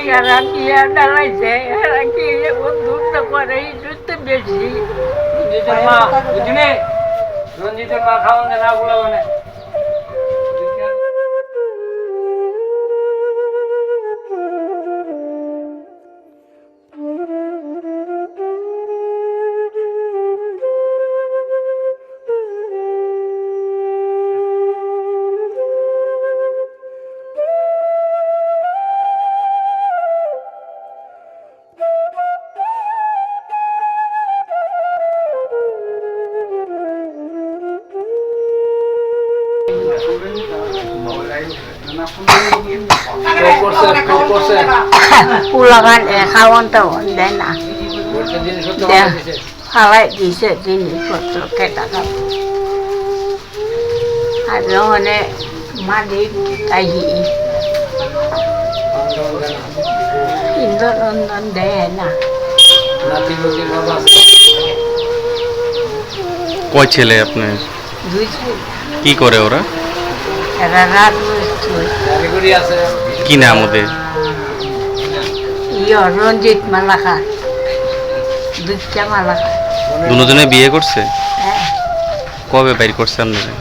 যারা নিয়ে ডালাইছে এরা কি বন্ধুত্ব করে যুদ্ধ বেশি। রঞ্জিতের মা খাওয়ান দেন আগুলা মানে পোলাগান খাওয়ান টাওয়ান দেয় না। ফালাই দিছে জিনিসপত্র কেটা খাব আর যখন মালিক আহি ইন্দ্রনন্দন দেয় না কয় ছেলে আপনার দুই ছেলে। কি করে ওরা এরা রাত কি নাম ওদের? ইয় রঞ্জিত মালাখা দুইটা মালাখা দুজনে বিয়ে করছে? হ্যাঁ। কবে বাইর করছে আপনারা?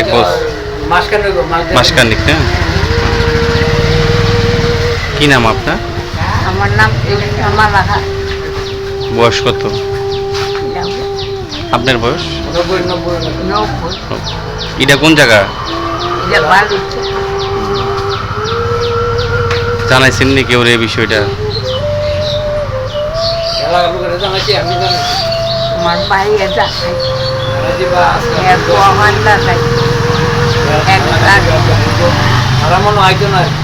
এক বছর মাসখানেক না কি নাম আপনার? আমার নাম বয়স কত? আপনার বয়স? এটা কোন জায়গা? জানাইছেন নি কেউ এই বিষয়টা? আমার বাইরে যাচ্ছে। জানাইছি